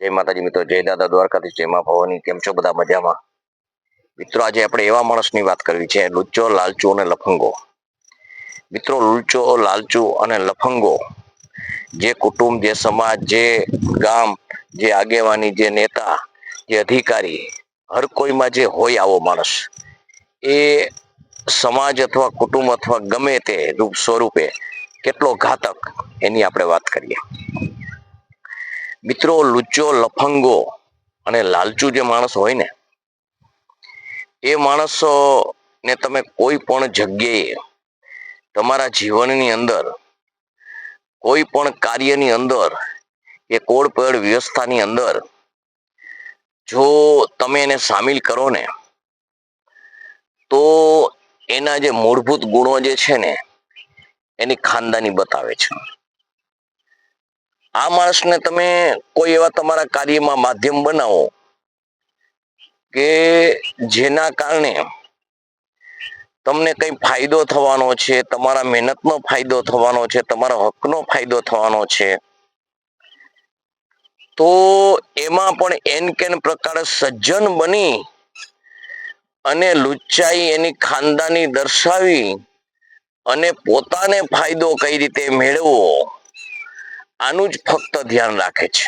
જય માતાજી મિત્રો, જય દાદા દ્વારકાથી જય મા ભવાની, કેમ છો બધા મજામાં? મિત્રો, આજે આપણે એવા માણસની વાત કરવી છે, લુચ્ચો, લાલચુ અને લફંગો. મિત્રો, લુચ્ચો, લાલચુ અને લફંગો જે કુટુંબ, જે સમાજ, જે ગામ, જે આગેવાની, જે નેતા, જે અધિકારી, હર કોઈમાં જે હોય આવો માણસ, એ સમાજ અથવા કુટુંબ અથવા ગમે તે રૂપ સ્વરૂપે કેટલો ઘાતક, એની આપણે વાત કરીએ. મિત્રો, લુચ્ચો, લફંગો અને લાલચુ જે માણસ હોય ને, એ માણસો ને તમે કોઈ પણ જગ્યાએ તમારા જીવનની અંદર, કોઈ પણ કાર્યની અંદર કે કોઈ વ્યવસ્થાની અંદર, જો તમે એને સામેલ કરો ને, તો એના જે મૂળભૂત ગુણો જે છે ને, એની ખાનદાની બતાવે છે. આ માણસને તમે કોઈ એવા તમારા કાર્યમાં માધ્યમ બનાવો કે જેના કારણે તમને કઈ ફાયદો થવાનો છે, તમારા મહેનતનો ફાયદો થવાનો છે, તમારા હકનો ફાયદો થવાનો છે, તો એમાં પણ એન કેન પ્રકારે સજ્જન બની અને લુચ્ચાઈ એની ખાનદાની દર્શાવી અને પોતાને ફાયદો કઈ રીતે મેળવવો આનું જ ફક્ત ધ્યાન રાખે છે.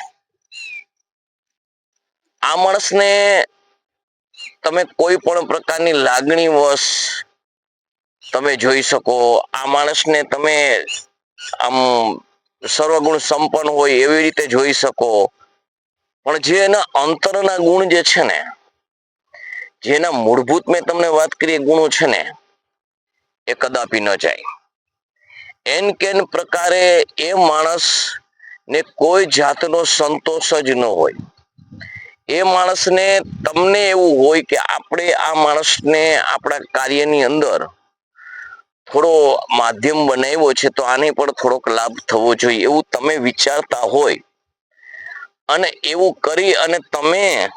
આ માણસને તમે કોઈ પણ પ્રકારની લાગણી વશ તમે જોઈ શકો, આ માણસને તમે આમ સર્વગુણ સંપન્ન હોય એવી રીતે જોઈ શકો. પણ જે એના અંતરના ગુણ જે છે ને જેના મૂળભૂત મેં તમને વાત કરી ગુણો છે ને, એ કદાપી ન જાય. એન કેન પ્રકારે એ માણસ ને કોઈ જાતનો સંતોષ જ ન હોય. એ માણસને તમને એવું હોય કે આપણે આ માણસને આપણા કાર્યની અંદર થોડો માધ્યમ બનાવ્યો છે, તો આને પણ થોડોક લાભ થવો જોઈએ એવું તમે વિચારતા હોય. અને એવું કરી અને તમે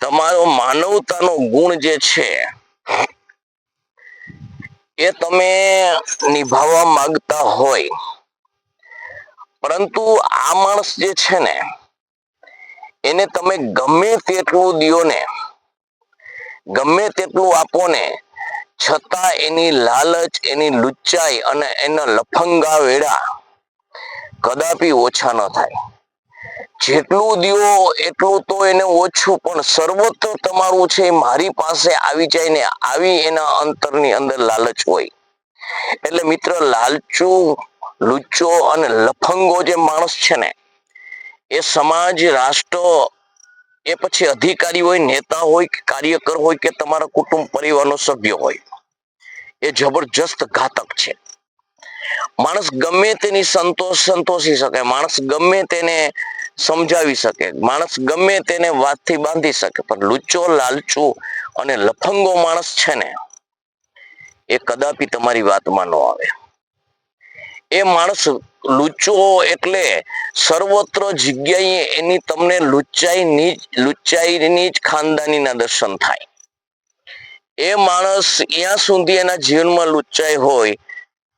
તમારો માનવતાનો ગુણ જે છે, એ તમે નિભાવવા માંગતા હોય. પરંતુ આ માણસ જે છે ને, એને તમે ગમે તેટલું દિયો ને, ગમે તેટલું આપો ને, છતાં એની લાલચ, એની લુચ્ચાઈ અને એના લફંગા વેડા કદાપી ઓછા ન થાય. જેટલું દિયો એટલું તો એને ઓછું, પણ સર્વત્ર તમારું છે મારી પાસે આવી જાય ને, આવી એના અંતરની અંદર લાલચ હોય. એટલે મિત્ર, લાલચુ લુચ્ચો અને લફંગો જે માણસ છે ને, એ સમાજ, રાષ્ટ્ર, એ પછી અધિકારી હોય, નેતા હોય કે કાર્યકર હોય કે તમારા કુટુંબ પરિવારનો સભ્ય હોય, એ જબરજસ્ત ઘાતક છે. માણસ ગમે તેની સંતોષ સંતોષી શકે, માણસ ગમે તેને સમજાવી શકે, માણસ ગમે તેને વાતથી બાંધી શકે, પણ લુચ્ચો, લાલચુ અને લફંગો માણસ છે ને, એ કદાપી તમારી વાતમાં ન આવે. એ માણસ લુચ્ચો એટલે સર્વત્ર જગ્યાએ એની તમને લુચ્ચાઈની લુચ્ચાઈની જ ખાનદાનીના દર્શન થાય. એ માણસ ત્યાં સુધી એના જીવનમાં લુચ્ચાઈ હોય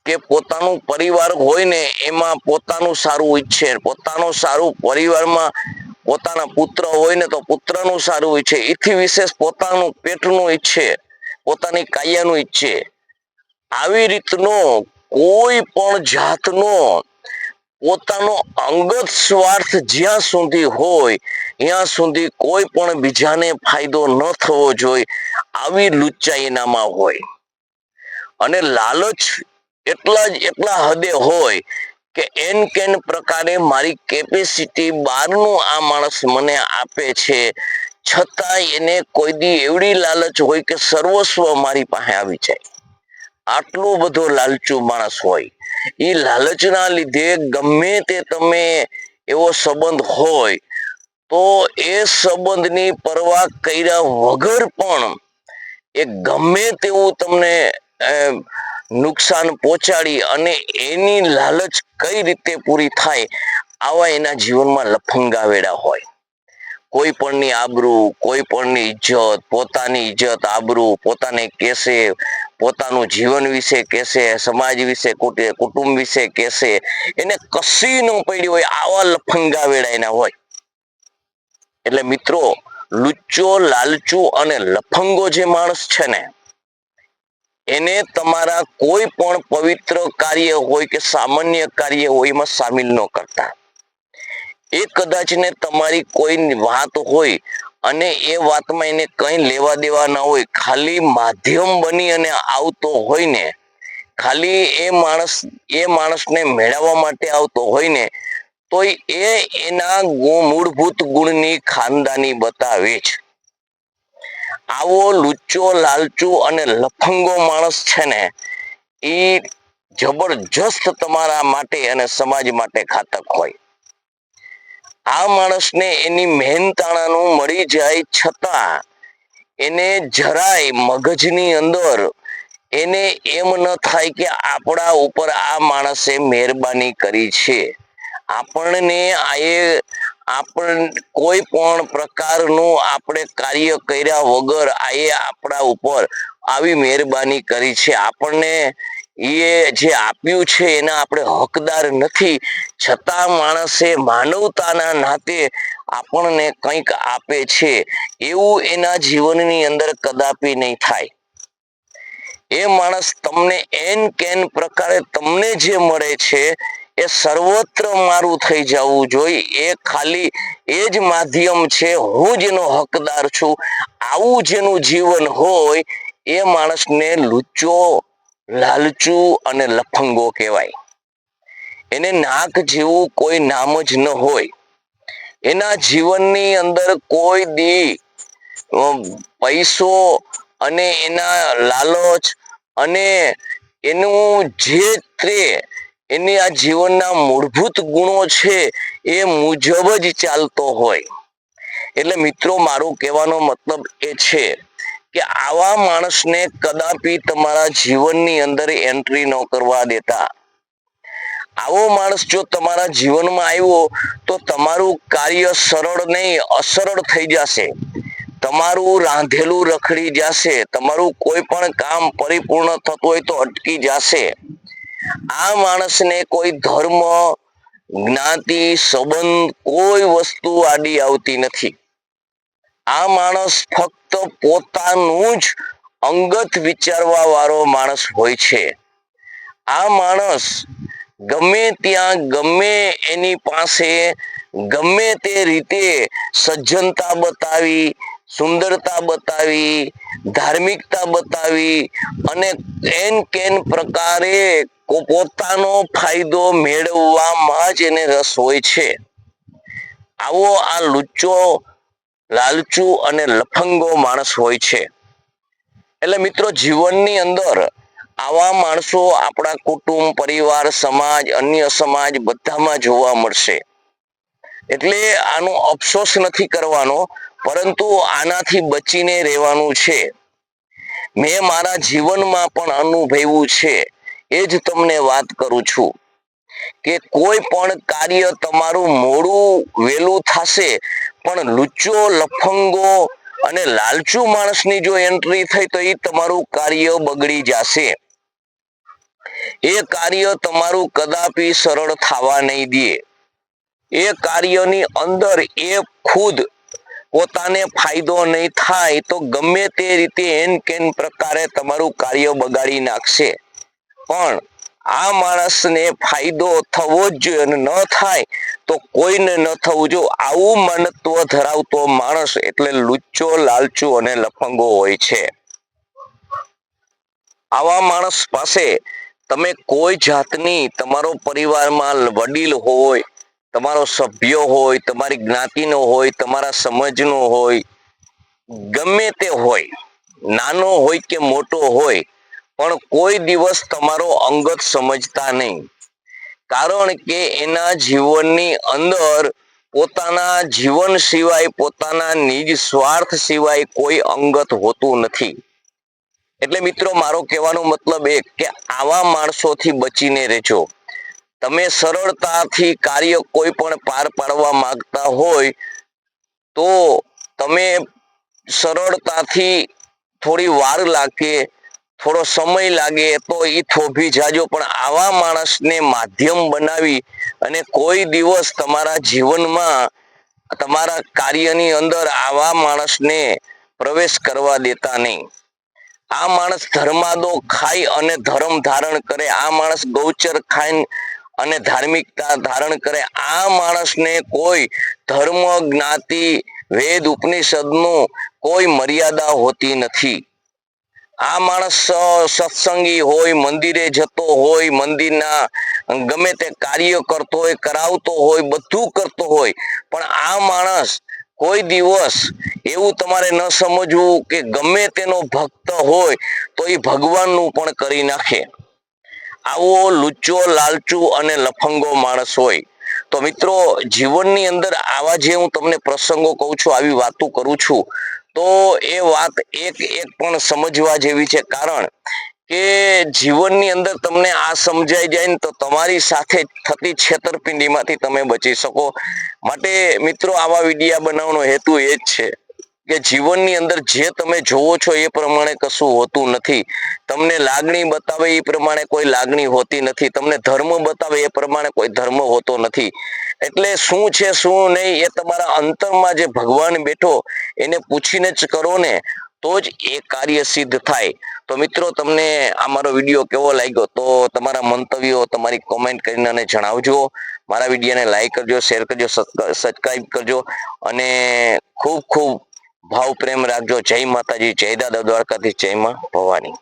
કે પોતાનું પરિવાર હોય ને એમાં પોતાનું સારું ઈચ્છે, પોતાનું સારું પરિવારમાં પોતાના પુત્ર હોય ને તો પુત્રનું સારું ઈચ્છે, એથી વિશેષ પોતાનું પેટનું ઈચ્છે, પોતાની કાયાનું ઈચ્છે. આવી રીતનો કોઈ પણ જાતનો પોતાનો અંગત સ્વાર્થ જ્યાં સુધી હોય, ત્યાં સુધી કોઈ પણ બીજાને ફાયદો ન થવો જોઈએ આવી લુચ્ચાઈ એનામાં હોય. અને લાલચ એટલા જ એટલા હદે હોય કે એન કેન પ્રકારે મારી કેપેસિટી બહારનું આ માણસ મને આપે છે છતાં એને કોઈ દી એવડી લાલચ હોય કે સર્વસ્વ મારી પાસે આવી જાય. આટલો બધો લાલચુ માણસ હોય. એ લાલચના લીધે ગમે તે તમે એવો સંબંધ હોય, તો એ સંબંધની પરવા કર્યા વગર પણ એ ગમે તેવું તમને નુકસાન પહોંચાડી અને એની લાલચ કઈ રીતે પૂરી થાય, આવા એના જીવનમાં લફંગાવેડા હોય. કોઈ પણની આબરૂ, કોઈ પણની ઇજ્જત, પોતાની ઇજ્જત, આબરૂ, પોતાને કેસે, પોતાનું જીવન વિશે કેસે, સમાજ વિશે, કુટે- કુટુંબ વિશે કેસે, એને કશી ન પડી હોય, આવા લફંગા વેળા એના હોય. એટલે મિત્રો, લુચ્ચો, લાલચુ અને લફંગો જે માણસ છે ને, એને તમારા કોઈ પણ પવિત્ર કાર્ય હોય કે સામાન્ય કાર્ય હોય, એમાં સામેલ ન કરતા. એ કદાચ ને તમારી કોઈ વાત હોય અને એ વાતમાં એને કંઈ લેવા દેવા ના હોય, ખાલી માધ્યમ બની અને આવતો હોય ને, ખાલી એ માણસ, એ માણસને મેળવવા માટે આવતો હોય ને, તો એ એના મૂળભૂત ગુણની ખાનદાની બતાવે છે આવો લુચ્ચો, લાલચુ અને લફંગો માણસ છે ને એ જબરજસ્ત તમારા માટે અને સમાજ માટે ઘાતક હોય. આ માણસને એની મહેનતાણાનું મળી જાય છતાં એને જરાય મગજની અંદર એને એમ ન થાય કે આપણા ઉપર આ માણસે મહેરબાની કરી છે. આપણને આ એ આપણ કોઈ પણ પ્રકારનું આપણે કાર્ય કર્યા વગર આ એ આપણા ઉપર આવી મહેરબાની કરી છે. આપણને એ જે આપ્યું છે એના આપણે હકદાર નથી. છતાં માણસે માનવતાના નાતે આપણને કંઈક આપે છે. એવું એના જીવનની અંદર કદાપી નહીં થાય. એ માણસ તમને એન કેન પ્રકારે તમને જે મળે છે, એ સર્વત્ર મારું થઈ જવું જોઈએ. એ ખાલી એ જ માધ્યમ છે, હું જેનો હકદાર છું. આવું જેનું જીવન હોય, એ માણસને લુચ્ચો લાલચુ અને લફંગો કહેવાય. એને નાક જેવું કોઈ નામ જ ન હોય. એના જીવનની અંદર કોઈ દી પૈસો અને એના લાલચ અને એનું જે તે એની આ જીવનના મૂળભૂત ગુણો છે એ મુજબ જ ચાલતો હોય. એટલે મિત્રો, મારો કહેવાનો મતલબ એ છે કે આવા માણસને કદાપી તમારા જીવનની અંદર એન્ટ્રી ન કરવા દેતા. આવો માણસ જો તમારા જીવનમાં આવ્યો, તો તમારું કાર્ય સરળ નહીં, અસરળ થઈ જશે. તમારું રાંધેલું રખડી જશે, તમારું કોઈ પણ કામ પરિપૂર્ણ થતું હોય તો અટકી જશે. આ માણસને કોઈ ધર્મ, જ્ઞાતિ, સંબંધ કોઈ વસ્તુ આડી આવતી નથી. આ માણસ ફક્ત પોતાનું જ અંગત વિચારવા વાળો માણસ હોય છે. આ માણસ ગમે ત્યાં ગમે એની પાસે ગમે તે રીતે સજ્જનતા બતાવી, સુંદરતા બતાવી, ધાર્મિકતા બતાવી અને એન કેન પ્રકારે પોતાનો ફાયદો મેળવવામાં જ એને રસ હોય છે. આવો આ લુચ્ચો લાલચુ અને લફંગો માણસ હોય છે. એટલે મિત્રો, જીવનની અંદર આવા માણસો આપણા કુટુંબ, પરિવાર, સમાજ, અન્ય સમાજ બધામાં જોવા મળશે. એટલે આનો અફસોસ નથી કરવાનો, પરંતુ આનાથી બચીને રહેવાનું છે. મેં મારા જીવનમાં પણ અનુભવ્યું છે. એ જ તમને વાત કરું છું કે કોઈ પણ કાર્ય તમારું મોડું, વહેલું થશે પણ લુચ્ચો, લફંગો અને લાલચુ માણસની જો એન્ટ્રી થઈ તો એ તમારું કાર્ય બગડી જશે. એ કાર્ય તમારું કદાપી સરળ થવા નહીં દે. એ કાર્યની અંદર એ ખુદ પોતાને ફાયદો નહીં થાય તો ગમે તે રીતે એન કેન પ્રકારે તમારું કાર્ય બગાડી નાખશે. પણ આ માણસને ફાયદો થવો જ જોઈએ અને ન થાય તો કોઈને ન થવું જોઈએ આવું મનત્વ ધરાવતો માણસ એટલે લુચ્ચો, લાલચુ અને લફંગો હોય છે. આવા માણસ પાસે તમે કોઈ જાતની, તમારો પરિવારમાં વડીલ હોય, તમારો સભ્ય હોય, તમારી જ્ઞાતિનો હોય, તમારા સમજનો હોય, ગમે તે હોય, નાનો હોય કે મોટો હોય પણ કોઈ દિવસ તમારો અંગત સમજતા નહીં. કારણ કે એના જીવનની અંદર પોતાના જીવન સિવાય પોતાના નિજ સ્વાર્થ સિવાય કોઈ અંગત હોતું નથી. એટલે મિત્રો, મારો કહેવાનો મતલબ એ કે આવા માણસોથી બચીને રહેજો. તમે સરળતાથી કાર્ય કોઈ પણ પાર પાડવા માંગતા હોય, તો તમે સરળતાથી થોડી વાર લાગે થોડો સમય લાગે તો એ થોભી જાજો. પણ આવા માણસને માધ્યમ બનાવી અને કોઈ દિવસ તમારા જીવનમાં તમારા કાર્યની અંદર આવા માણસને પ્રવેશ કરવા દેતા નહીં. આ માણસ ધર્માદો ખાઈ અને ધર્મ ધારણ કરે. આ માણસ ગૌચર ખાઈ અને ધાર્મિકતા ધારણ કરે. આ માણસને કોઈ ધર્મ, જ્ઞાતિ, વેદ, ઉપનિષદનું કોઈ મર્યાદા હોતી નથી. આ માણસ સત્સંગી હોય, મંદિરે જતો હોય, મંદિરના, ગમે તે કાર્ય કરતો હોય, કરાવતો હોય, બધું કરતો હોય, પણ આ માણસ કોઈ દિવસ એવું તમારે ન સમજવું કે ગમે તેનો ભક્ત હોય, તો એ ભગવાનનું પણ કરી નાખે. આવો લુચ્ચો, લાલચુ અને લફંગો માણસ હોય. તો મિત્રો, જીવનની અંદર આવા જે હું તમને પ્રસંગો કહું છું, આવી વાતો કરું છું. તો એ વાત એક એક પણ સમજવા જેવી છે. કારણ કે જીવનની અંદર તમને આ સમજાઈ જાય ને તો તમારી સાથે થતી છેતરપિંડીમાંથી તમે બચી શકો. માટે મિત્રો, આવા વિડીયા બનાવવાનો હેતુ એ જ છે. કે જીવનની અંદર જે તમે જોવો છો એ પ્રમાણે કશું હોતું નથી. તમને લાગણી બતાવે એ પ્રમાણે કોઈ લાગણી હોતી નથી. તમને ધર્મ બતાવે એ પ્રમાણે કોઈ ધર્મ હોતો નથી. એટલે શું છે, શું નહીં એ તમારા અંતરમાં જે ભગવાન બેઠો એને પૂછીને જ કરો ને, તો જ એ કાર્ય સિદ્ધ થાય. તો મિત્રો, તમને આ મારો વીડિયો કેવો લાગ્યો? તો તમારા મંતવ્યો તમારી કોમેન્ટ કરીને મને જણાવજો. મારા વિડીયોને લાઈક કરજો શેર કરજો સબસ્ક્રાઈબ કરજો. અને ખૂબ ખૂબ ભાવ પ્રેમ રાખજો. જય માતાજી જય દાદા દ્વારકાથી જય માં ભવાની.